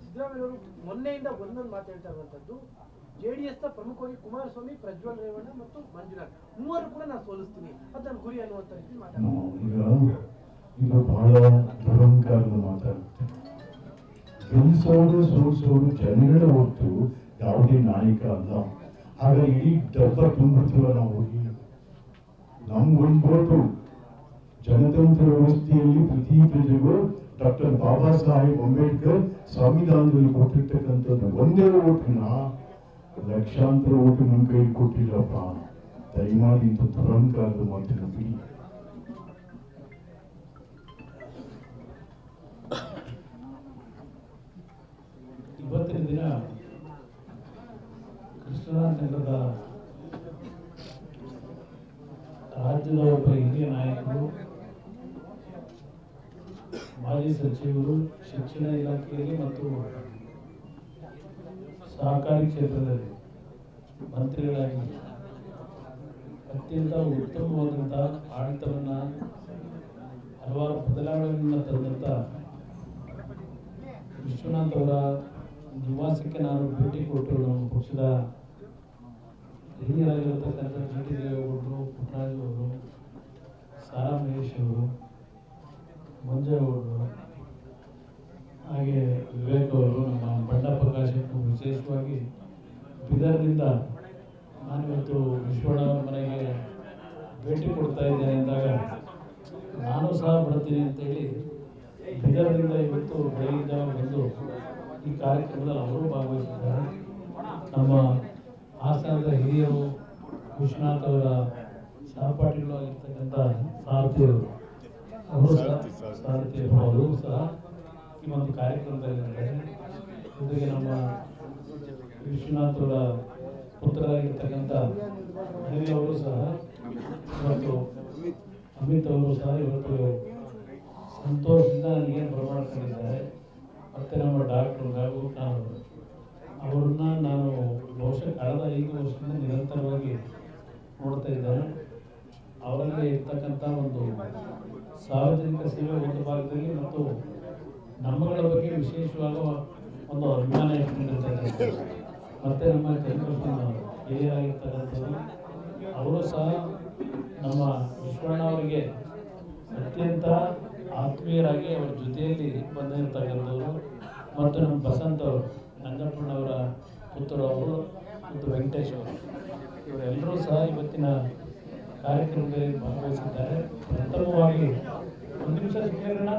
ಸಿದ್ದರಾಮಯ್ಯ ಅವರು ಮೊನ್ನೆಯಿಂದ ಒಂದೊಂದು ಮಾತು ಹೇಳ್ತಾ ಇರುವಂತದ್ದು, ಜೆಡಿಎಸ್ನ ಪ್ರಮುಖವಾಗಿ ಕುಮಾರಸ್ವಾಮಿ, ಪ್ರಜ್ವಲ್ ರೇವಣ್ಣ ಮತ್ತು ಮಂಜುನಾಥ್. ಮೂವರು ಕೂಡ ನಾನು ಸೋಲಿಸ್ತೀನಿ. ಅದು ನನ್ನ ಗುರಿ ಅನ್ನುವಂತ ರೀತಿ ಇದು ಬಹಳ ಜನಗಳ ಹೊತ್ತು ಯಾವುದೇ ನಾಯಕ ಅಲ್ಲ. ಆಗ ಇಡೀ ಡಬ್ಬ ತುಂಬಿರ್ತೀವ ನಾವು ಹೋಗಿ. ನಮ್ಗೊಂದು ಓಟು ಜನತಂತ್ರ ವ್ಯವಸ್ಥೆಯಲ್ಲಿ ಪ್ರತಿ ಪ್ರಜೆಗೂ ಡಾಕ್ಟರ್ ಬಾಬಾ ಸಾಹೇಬ್ ಅಂಬೇಡ್ಕರ್ ಸಂವಿಧಾನದಲ್ಲಿ ಕೊಟ್ಟಿರ್ತಕ್ಕಂಥದ್ದು ಒಂದೇ ಓಟನ್ನ ಲಕ್ಷಾಂತರ ಓಟು ನಿಮ್ಮ ಕೈಗೆ ಕೊಟ್ಟಿಲ್ಲಪ್ಪ ದಯಮಾಡಿ ಇಂಥ ದುರಂಕಾರದ ಮಾತಿನ ಇವತ್ತಿನ ದಿನ ಕೃಷ್ಣರಾಜನಗರದ ರಾಜ್ಯದ ಒಬ್ಬ ಹಿರಿಯ ನಾಯಕರು ಮಾಜಿ ಸಚಿವರು ಶಿಕ್ಷಣ ಇಲಾಖೆಯಲ್ಲಿ ಮತ್ತು ಸಹಕಾರಿ ಕ್ಷೇತ್ರದಲ್ಲಿ ಮಂತ್ರಿಗಳಾಗಿ ಅತ್ಯಂತ ಉತ್ತಮವಾದಂಥ ಆಡಳಿತವನ್ನು ಹಲವಾರು ಬದಲಾವಣೆಗಳನ್ನು ತಂದಂತ ವಿಶ್ವನಾಥ್ ಅವರ ನಿವಾಸಕ್ಕೆ ನಾನು ಭೇಟಿ ಕೊಟ್ಟು ನಮ್ಮ ಪಕ್ಷದ ಹಿರಿಯರಾಗಿರತಕ್ಕಂಥ ಜಿ ಟಿ ದೇವೇಗೌಡರು ಪುಟ್ಟರಾಜು ಅವರು ಸಾರಾ ಮಹೇಶ್ ಅವರು ಮಂಜೇಗೌಡರು ಹಾಗೆ ವಿವೇಕ್ ಅವರು ನಮ್ಮ ಬಂಡ ಪ್ರಕಾಶ್ ಅವರು ವಿಶೇಷವಾಗಿ ಬೀದರ್ನಿಂದ ನಾನಿವತ್ತು ವಿಶ್ವಣ್ಣ ಮನೆಗೆ ಭೇಟಿ ಕೊಡ್ತಾ ಇದ್ದೇನೆ ಅಂದಾಗ ನಾನು ಸಹ ಬರ್ತೀನಿ ಅಂತೇಳಿ ಬೀದರ್ನಿಂದ ಇವತ್ತು ಬೆಳಗಿಂದ ಬಂದು ಈ ಕಾರ್ಯಕ್ರಮದಲ್ಲಿ ಅವರು ಭಾಗವಹಿಸಿದ್ದಾರೆ. ನಮ್ಮ ಹಾಸನದ ಹಿರಿಯರು ವಿಶ್ವನಾಥ್ ಅವರ ಸಹಪಾಠಿಗಳು ಆಗಿರ್ತಕ್ಕಂಥ ಸಾರಥಿಯರು. ಅವರು ಸಹ ಸಾರಥಿಯರು. ಅವರು ಸಹ ಈ ಒಂದು ಕಾರ್ಯಕ್ರಮದಲ್ಲಿ ಜೊತೆಗೆ ನಮ್ಮ ವಿಶ್ವನಾಥ್ ಅವರ ಪುತ್ರರಾಗಿರ್ತಕ್ಕಂಥ ಹರಿಯವರು ಸಹ ಇವತ್ತು ಅಮಿತ್ ಅವರು ಸಹ ಇವತ್ತು ಸಂತೋಷದಿಂದ ನನಗೆ ಬರಮಾಡ್ಕೊಂಡಿದ್ದಾರೆ ಮತ್ತು ನಮ್ಮ ಡಾಕ್ಟರ್ ಹಾಗೂ ನಾನು ಅವ್ರನ್ನ ನಾನು ಬಹುಶಃ ಕಳೆದ ಐದು ವರ್ಷದಿಂದ ನಿರಂತರವಾಗಿ ನೋಡ್ತಾ ಇದ್ದೇನೆ. ಅವರಲ್ಲಿ ಇರ್ತಕ್ಕಂಥ ಒಂದು ಸಾರ್ವಜನಿಕ ಸೇವೆ ಒಂದು ಭಾಗದಲ್ಲಿ ಮತ್ತು ನಮ್ಮಗಳ ಬಗ್ಗೆ ವಿಶೇಷವಾದ ಒಂದು ಅಭಿಮಾನ ಇಟ್ಕೊಂಡಿರ್ತಕ್ಕಂಥದ್ದು. ಮತ್ತು ನಮ್ಮ ಚಂದ್ರಕೃಷ್ಣ ಹಿರಿಯರಾಗಿರ್ತಕ್ಕಂಥದ್ದು ಅವರು ಸಹ ನಮ್ಮ ವಿಶ್ವಣ್ಣ ಅವರಿಗೆ ಅತ್ಯಂತ ಆತ್ಮೀಯರಾಗಿ ಅವರ ಜೊತೆಯಲ್ಲಿ ಬಂದಿರತಕ್ಕಂಥವ್ರು ಮತ್ತು ನಮ್ಮ ಬಸಂತ್ ಅವರು ನಂಜಪ್ಪಣ್ಣವರ ಪುತ್ರ ಅವರು ಮತ್ತು ವೆಂಕಟೇಶ್ ಅವರು. ಇವರೆಲ್ಲರೂ ಸಹ ಇವತ್ತಿನ ಕಾರ್ಯಕ್ರಮದಲ್ಲಿ ಭಾಗವಹಿಸಿದ್ದಾರೆ. ಪ್ರಥಮವಾಗಿ ಒಂದು ನಿಮಿಷ ಸುಮ್ಮನೆ